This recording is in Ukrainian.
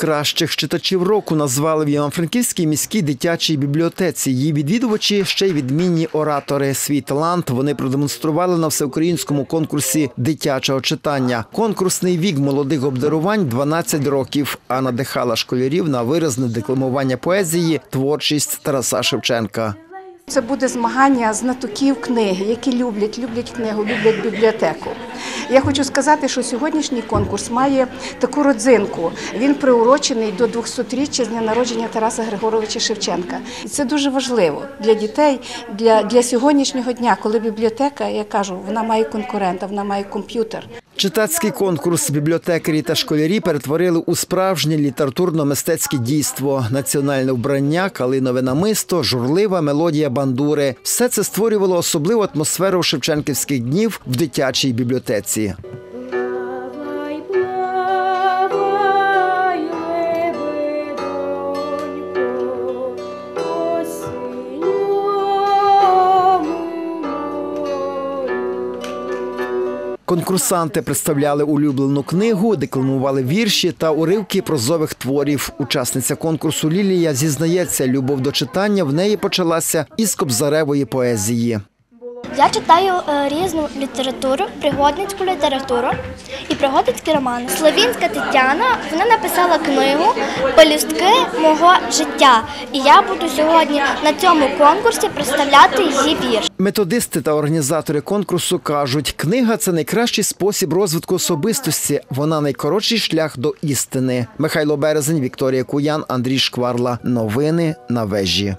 кращих читачів року назвали в Івано-Франківській міській дитячій бібліотеці. Її відвідувачі ще й відмінні оратори. Свій талант вони продемонстрували на всеукраїнському конкурсі дитячого читання. Конкурсний вік молодих обдарувань 12 років, а надихала школярів на виразне декламування поезії творчість Тараса Шевченка. Це буде змагання знатоків книги, які люблять, люблять книгу, люблять бібліотеку. Я хочу сказати, що сьогоднішній конкурс має таку родзинку. Він приурочений до 200-річчя з дня народження Тараса Григоровича Шевченка. І це дуже важливо для дітей, для, для сьогоднішнього дня, коли бібліотека, я кажу, вона має конкурента, вона має комп'ютер. Читацький конкурс бібліотекарі та школярі перетворили у справжнє літературно-мистецьке дійство, національне вбрання, калинове намисто, журлива мелодія бандури. Все це створювало особливу атмосферу шевченківських днів в дитячій бібліотеці. Конкурсанти представляли улюблену книгу, декламували вірші та уривки прозових творів. Учасниця конкурсу Лілія зізнається, любов до читання в неї почалася із кобзаревої поезії. Я читаю е, різну літературу, пригодницьку літературу і пригодницькі романи. Словінська Тетяна вона написала книгу Пелюстки мого життя. І я буду сьогодні на цьому конкурсі представляти її вірш. Методисти та організатори конкурсу кажуть, книга це найкращий спосіб розвитку особистості. Вона найкоротший шлях до істини. Михайло Березень, Вікторія Куян, Андрій Шкварла. Новини на вежі.